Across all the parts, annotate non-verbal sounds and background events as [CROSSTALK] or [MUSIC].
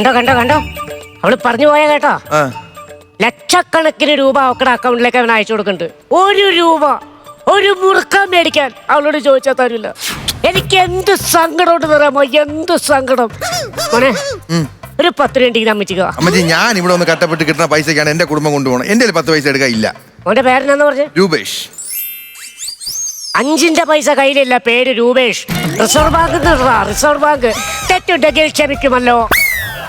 കണ്ടോ കണ്ടോ കണ്ടോ? അവൾ പറഞ്ഞു പോയ കേട്ടോ. ആ. ലക്ഷക്കണക്കിന് രൂപ അവക്കടെ അക്കൗണ്ടിലേക്ക് അവൻ അയച്ചു കൊടുക്കുന്നുണ്ട്. ഒരു രൂപ ഒരു മുറുക്കം മേടിക്കാൻ അവളോട് ചോദിച്ചാൽ തരില്ല. എനിക്ക് എന്ത് സങ്കടം തരാമോ എന്ത് സങ്കടം? മോനെ ഒരു പത്ത് രൂപ ഉണ്ടെങ്കിൽ അമ്മച്ചിക്കോ അമ്മച്ചി ഞാൻ ഇവിടെ ഒന്ന് കട്ടപ്പെട്ട് കിട്ടുന്ന പൈസക്കാണ് എന്റെ കുടുംബം കൊണ്ടുപോകണം. എന്റെ കയ്യിൽ പത്ത് പൈസ എടുക്കാൻ ഇല്ല. മോന്റെ പേരെന്നാന്ന് പറഞ്ഞു? രൂപേഷ്. അഞ്ചിന്റെ പൈസ കയ്യിലില്ല പേര് Rupesh. Reserve bank reserve bank. തെറ്റുണ്ടെങ്കിൽ ക്ഷമിക്കുമല്ലോ.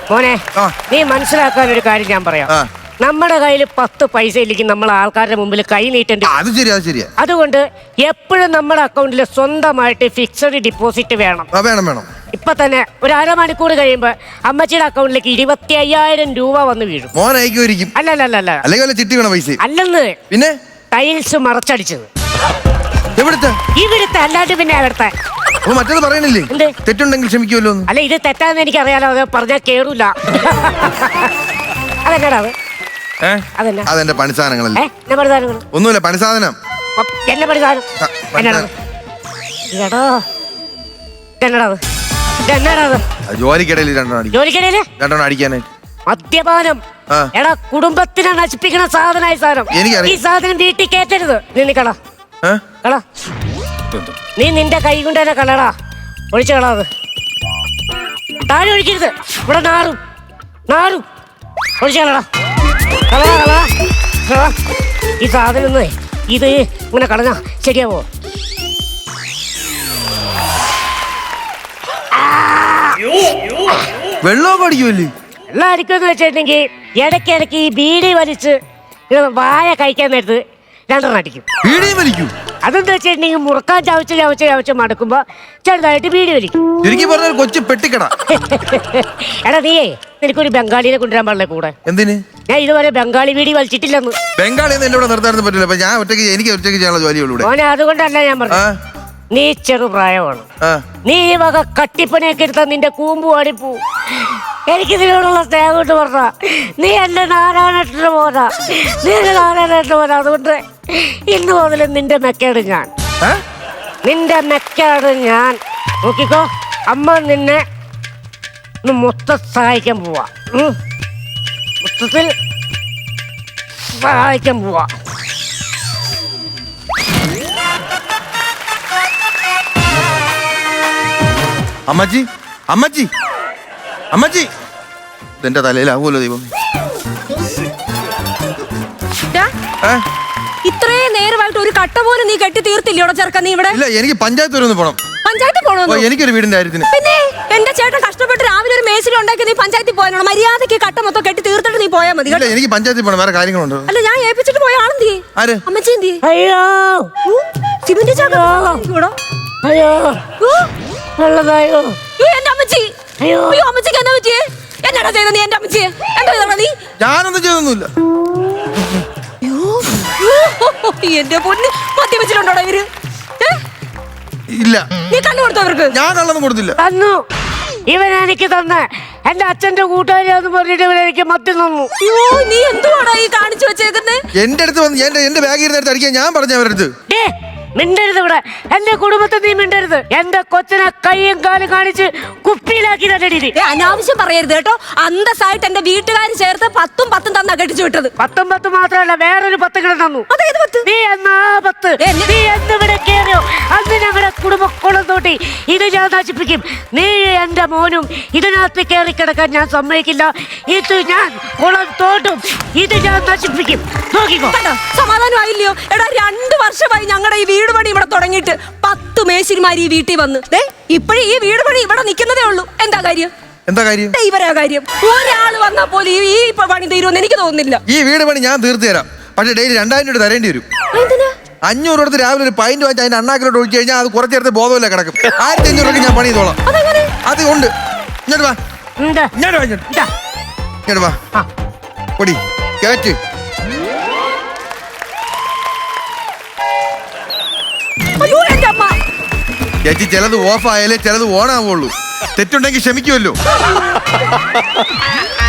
മോനെ ആ. നീ മനസ്സിലാക്കാൻ ഒരു കാര്യം ഞാൻ പറയാം. ആ. നമ്മുടെ കയ്യിൽ പത്ത് പൈസ ഇല്ലെങ്കിൽ നമ്മൾ ആൾക്കാരുടെ മുമ്പിൽ കൈ നീട്ടേണ്ടി ആ, അത് ശരിയാ അത് ശരിയാ. അതുകൊണ്ട് എപ്പോഴും നമ്മുടെ അക്കൗണ്ടിൽ സ്വന്തമായിട്ട് ഫിക്സഡ് ഡിപ്പോസിറ്റ് വേണം. ആ വേണം വേണം. ഇപ്പൊ തന്നെ ഒരു അരമണിക്കൂർ കഴിയുമ്പോൾ അമ്മച്ചിയുടെ അക്കൗണ്ടിലേക്ക് ഇരുപത്തി അയ്യായിരം രൂപ വന്ന് വീഴും. മോൻ അയക്കുമായിരിക്കും. അല്ലല്ല അല്ല അല്ലെങ്കിൽ വല്ല ചിട്ടി വേണം പൈസ? അല്ലെന്ന്. പിന്നെ? ടൈൽസ് മറച്ചടിച്ചത്. എവിടുത്തെ? ഇവിടുത്തെ അല്ലാണ്ട് പിന്നെ അവിടുത്തെ അപ്പൊ മറ്റേത് പറയണില്ലേ? എന്ത്? തെറ്റുണ്ടെങ്കിൽ ക്ഷമിക്കുമല്ലോ എന്ന്. അല്ല ഇത് തെറ്റാന്ന് എനിക്ക് അറിയാലോ അത് പറഞ്ഞാൽ കേറൂല. അതെന്നാടാ അത്? ഏ? അതെന്നാ? അതെന്റെ പണിസാധനങ്ങളല്ലേ? ഏ എന്നാ ഒന്നുമില്ല പണിസാധനം. എന്നെ പഠിതാനം ആ, എന്നാടാ അത്? എടോ ഇതെന്നടാ അത്? ഇതെന്നടാ അത്? അത് ജോലിക്കിടയിൽ രണ്ടെണ്ണം അടിക്കും. ജോലിക്കിടയിൽ രണ്ടെണ്ണം അടിക്കാനായിട്ട്. മദ്യപാനം. ആ. എടാ കുടുംബത്തിനെ നശിപ്പിക്കുന്ന സാധനമായി സാധനം. എനിക്കറിയാം. ഈ സാധനം വീട്ടിൽ കേറ്റരുത് നിന്നിക്കടാ ഏ? കള നീ നിന്റെ കൈ കൊണ്ട് തന്നെ കളടാ ഒഴിച്ചു കളാ അത് താഴെ ഒഴിക്കരുത്. ഇവിടെ നാറും. നാറും. ഒഴിച്ചു കളടാ കളടാ കളടാ കളടാ. ഈ സാധനം ഒന്ന് ഇത് ഇങ്ങനെ കളഞ്ഞാ ശരിയാവോ? വെള്ളമൊക്കെ അടിക്കുമല്ലേ എല്ലാം അടിക്കുമെന്ന് വെച്ചിട്ടുണ്ടെങ്കിൽ ഇടയ്ക്കിടയ്ക്ക് ഈ ബീഡി വലിച്ച് വായ കഴിക്കാൻ നേരത്ത് രണ്ടെണ്ണം അടിക്കും. വീടിയും വലിക്കൂ? അതെന്താ വെച്ചിട്ടുണ്ടെങ്കിൽ മുറുക്കാൻ ചവച്ച് ചവച്ച് ചവച്ച് മടക്കുമ്പോൾ ചെറുതായിട്ട് വീട് വലിക്കും. ചുരുക്കി പറഞ്ഞ കൊച്ചു പെട്ടിക്കട. [LAUGHS] എടാ നീയേ നിനക്കൊരു ബംഗാളിനെ കൊണ്ടുവരാൻ പാടില്ല കൂടെ? എന്തിന്? ഞാൻ ഇതുവരെ ബംഗാളി വീടി വലിച്ചിട്ടില്ലെന്ന്. ബംഗാളിൽ നിന്ന് എന്നോട് നിർത്താനൊന്നും പറ്റില്ല. അപ്പൊ ഞാൻ ഒറ്റയ്ക്ക് എനിക്ക് ഒറ്റയ്ക്ക് ചെയ്യാനുള്ള ജോലിയുള്ളൂ ഇവിടെ മോനെ അതുകൊണ്ടല്ല ഞാൻ ആ. പറഞ്ഞു നീ ചെറുപ്രായമാണ്. ആ. നീ ഈ വക കട്ടിപ്പനെ എടുത്താൽ നിന്റെ കൂമ്പ് വാടിപ്പോ എനിക്ക് ഇതിനോടുള്ള സ്നേഹം കൊണ്ട് പറഞ്ഞ നീ എന്റെ നാരായണേട്ടന് പോരാ നീ എന്റെ നാരായണേട്ടന് പോരാ അതുകൊണ്ട് ഇന്ന് മുതൽ നിന്റെ മെക്കേട് ഞാൻ? നിന്റെ മെക്കേട് ഞാൻ. നോക്കിക്കോ അമ്മ നിന്നെ ഒന്ന് മൊത്തം സഹായിക്കാൻ പോവാ. മൊത്തത്തിൽ സഹായിക്കാൻ പോവാ. അമ്മജി അമ്മച്ചി. അമ്മച്ചി. ഇതെന്റെ തലയിലാവുമല്ലോ ദൈവം ഡാ, ഏ? ഇത്രയും നേരമായിട്ട് ഒരു കട്ട പോലും നീ കെട്ടി തീർത്തില്ലയോടെ ചേർക്ക നീ ഇവിടെ? ഇല്ല എനിക്ക് പഞ്ചായത്ത് വരെ ഒന്ന് പോണം. പഞ്ചായത്തിൽ ഓ, പോണോന്ന് എനിക്കൊരു വീടിന്റെ കാര്യത്തിന്. പിന്നെ എന്റെ ചേട്ടൻ കഷ്ടപ്പെട്ട് രാവിലെ ഒരു മേശിൽ ഉണ്ടാക്കി നീ പഞ്ചായത്തിൽ പോയാലോ മര്യാദയ്ക്ക് ഈ കട്ട മൊത്തം കെട്ടി തീർത്തിട്ട് നീ പോയാൽ മതി ഇല്ല എനിക്ക് പഞ്ചായത്തിൽ പോണം വേറെ കാര്യങ്ങളുണ്ട്? അല്ല ഞാൻ ഏൽപ്പിച്ചിട്ട് പോയ ആളെന്തി ആര്? അമ്മച്ചി എന്തി അയ്യോ. സിമന്റ് ചാക്കോ അയ്യോ. ഉള്ളതായോ എന്റെ അയ്യോ. അയ്യോ അമ്മച്ചിക്ക് എന്താ പറ്റിയേ? എന്നാടാ ചെയ്തത് നീ എന്റെ അമ്മച്ചിയെ? എന്താ ചെയ്തോടാ നീ? ഞാനൊന്നും ചെയ്തൊന്നുമില്ല. അയ്യോ, എന്റെ പൊന്ന്. മദ്യവെച്ചിട്ടുണ്ടോടാ ഇവർ? ഏ? ഇല്ല. നീ കണ്ണു കൊടുത്തോ അവർക്ക് ഞാൻ കള്ളൊന്നും കൊടുത്തില്ല. തന്നു. ഇവൻ എനിക്ക് തന്ന. എന്റെ അച്ഛന്റെ കൂട്ടുകാരിയാന്ന് പറഞ്ഞിട്ട് ഇവൻ എനിക്ക് മദ്യം തന്നു. അയ്യോ നീ എന്തുവാടാ ഈ കാണിച്ചു വെച്ചേക്കുന്നത് എന്റെ അടുത്ത് വന്ന് എന്റെ എന്റെ ബാഗിൽ ഇരുന്ന് എടുത്ത് അടിക്കാൻ ഞാൻ പറഞ്ഞു അവരുടെ അടുത്ത്. ഡേ മിണ്ടരുത് ഇവിടെ. എന്റെ കുടുംബത്തെ നീ മിണ്ടരുത്. എന്റെ കൊച്ചിനെ കൈയും കാലും കാണിച്ച് കുപ്പിയിലാക്കി തന്നെ ഏ, അനാവശ്യം പറയരുത് കേട്ടോ. അന്തസ്സായിട്ട് എന്റെ വീട്ടുകാർ ചേർത്ത് പത്തും പത്തും തന്നാ കെട്ടിച്ചു വിട്ടത്. പത്തും പത്ത് മാത്രമല്ല വേറൊരു പത്ത് കിട തന്നു. അതേത് പത്ത്? നീ എന്നാ പത്ത്? ഏ, എന്നെ- നീ എന്ത് തോട്ടി ഇത് ഞാൻ നശിപ്പിക്കും. നീ എന്റെ മോനും ഇതിനകത്ത് കയറി കിടക്കാൻ ഞാൻ സമ്മതിക്കില്ല. ഇത് ഞാൻ കുളം തോട്ടും. ഇത് ഞാൻ നശിപ്പിക്കും. നോക്കിക്കോ. കണ്ടോ? സമാധാനമായില്ലയോ? എടാ രണ്ടു വർഷമായി ഞങ്ങളുടെ ഈ വീട് പണി ഇവിടെ തുടങ്ങിയിട്ട് പത്ത് മേശിരിമാര് ഈ വീട്ടിൽ വന്ന്. ദേ ഇപ്പോഴും ഈ വീട് പണി ഇവിടെ നിൽക്കുന്നതേ ഉള്ളൂ. എന്താ കാര്യം? എന്താ കാര്യം? ദേ ഇവരാ കാര്യം. ഒരാൾ വന്നാൽ പോലും ഈ പണി തീരുമെന്ന് എനിക്ക് തോന്നുന്നില്ല. ഈ വീട് പണി ഞാൻ തീർത്തു തരാം. പക്ഷെ ഡെയിലി രണ്ടായിരം രൂപ തരേണ്ടി വരും. എന്തിനാ? അഞ്ഞൂറ് കൊടുത്ത് രാവിലെ ഒരു പൈന്റ് വാങ്ങിച്ച് അതിന്റെ അണ്ണാക്കിലോട്ട് ഒഴിച്ചു കഴിഞ്ഞാൽ അത് കുറച്ച് നേരത്തെ ബോധമില്ല കിടക്കും. ആയിരത്തി അഞ്ഞൂറ് രൂപയ്ക്ക് ഞാൻ പണി ചെയ്തോളാം. അത് ഉണ്ട്. ഇങ്ങോട്ട് വാ. ഇങ്ങോട്ട് വാ ഇങ്ങോട്ട്. ഇതാ. ഇങ്ങോട്ട് വാ. ആ. പൊടി കേറ്റ്. അയ്യോ എന്റെ അമ്മ. ചേച്ചി ചിലത് ഓഫ് ആയാലേ ചിലത് ഓൺ ആവുള്ളൂ. തെറ്റുണ്ടെങ്കിൽ ക്ഷമിക്കുമല്ലോ. [LAUGHS]